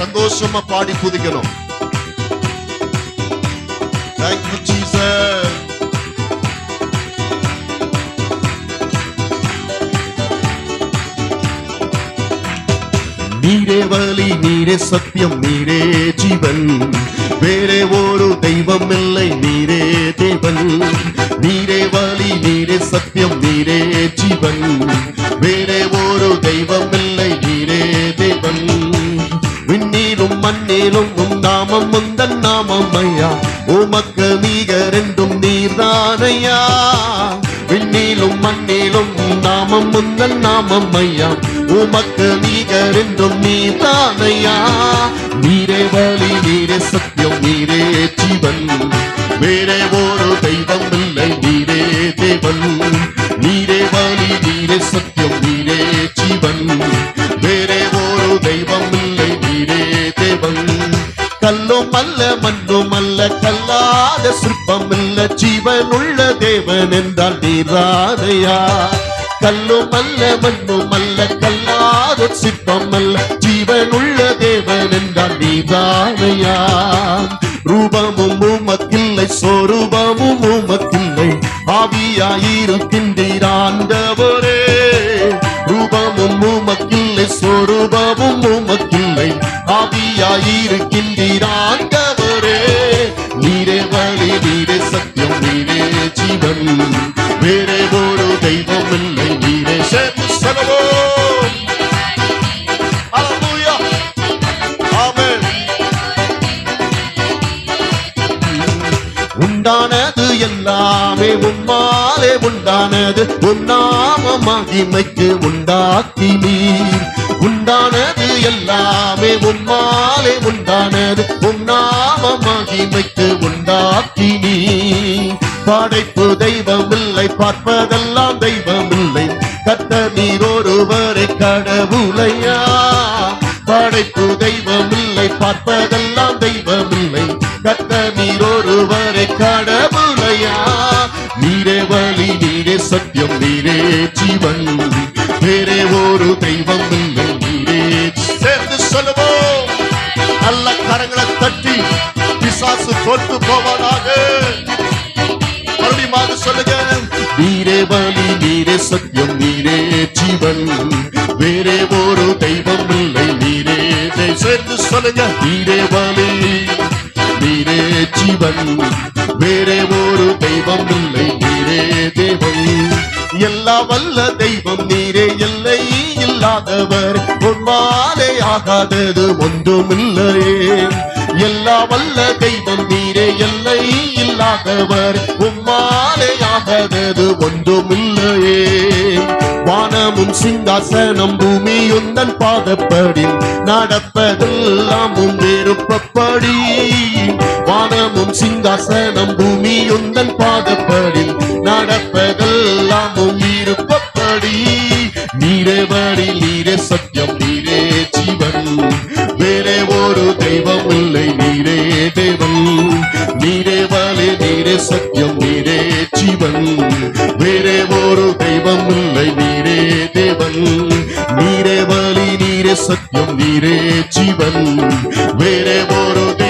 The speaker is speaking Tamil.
சந்தோஷமா பாடி குதிக்கணும். Thank you, நீரே வலி நீரே சத்தியம் நீரே ஜீவன். வேறே ஒரு தெய்வம் இல்லை நீரே தேவன். நீரே வலி நீரே சத்தியம் நீரே ஜீவன். வேறே ஒரு தெய்வம் என்றும் நீர்தானையா? விண்ணிலும் மண்ணிலும் நாமம் முந்தல் நாமம் ஐயா. உமக்கு நீகர் என்றும் நீர்தானையா? நீரே வழி நீரே சத்தியம் நீரே ஜீவன். வேறே ஒரு தெய்வம் இல்லை நீரே தேவன். நீரே வழி நீரே சத்தியம் நீரே ஜீவன். கல்லாத சிற்பம் இல்ல ஜீவன் உள்ள தேவன் என்றால் நீராதையா கல்லும் அல்ல மண்ணும் அல்ல கல்லாத சிற்பம் அல்ல ஜீவன் உள்ள தேவன் என்றால் நீராதையா ரூபமும் உமக்கில்லை சொரூபமும் உமக்கில்லை ஆவியாயிருக்கின்றீராண்டவரே ரூபமும் உமக்கில்லை சொரூபமும் உமக்கில்லை ஆவியாயிருக்கின்றீர் உண்டானது எல்லாமே உம்மாலே உண்டானது. உன்னாம மகிமைக்கு உண்டாக்கி நீர். உண்டானது எல்லாமே உம்மாலே உண்டானது. உன்னாம மகிமைக்கு உண்டாக்கி நீர். படைப்பு தெய்வமில்லை பார்ப்பதெல்லாம் தெய்வமில்லை. கத்த நீர் ஒருவரை கடவுளையா. படைப்பு தெய்வமில்லை பார்ப்பதெல்லாம் தெய்வமில்லை. கத்த நீர் ஒருவரை கடவுளையா? நீரே வழி நீரே சத்தியம் நீரே ஜீவன். வேறே ஒரு தெய்வம் இல்லை நீரே சேர்ந்து சொல்லுவோம். நல்ல கரங்களை தட்டி பிசாசு தோற்று போவதாக. மறுபடியும் சொல்லுங்க. நீரே வழி நீரே சத்தியம் நீரே ஜீவன். வேறே ஒரு தெய்வம் இல்லை நீரே சேர்ந்து சொல்லுங்க. நீரே வழி ஜீவன். வேறே ஒரு தெய்வம் இல்லை நீரே தேவன். எல்லா வல்ல தெய்வம் நீரே இல்லை இல்லாதவர் உன்மாலே ஆகாதது ஒன்றுமில்லையே. எல்லா வல்ல தெய்வம் நீரே எல்லை இல்லாதவர் உம்மாலே ஆகாதது ஒன்றுமில்லையே. வானமும் சிங்காசனம் பூமி உந்தன் பாதப்படி நடப்பதெல்லாம் உன் விருப்பப்படி சிங்காசனம் பூமி உந்தன் பாதப்படி நடப்பதெல்லாம் இருப்பப்படி. விருப்பப்படி நீரே வழி நீரே சத்தியம் நீரே ஜீவன். வேறே ஒரு தெய்வம் இல்லை நீரே தேவன். நீரே வழி நீரே சத்தியம் நீரே ஜீவன். வேறே ஒரு தெய்வம் இல்லை நீரே தேவன். நீரே வழி நீரே சத்தியம் நீரே ஜீவன். வேறே ஒரு தெய்வம்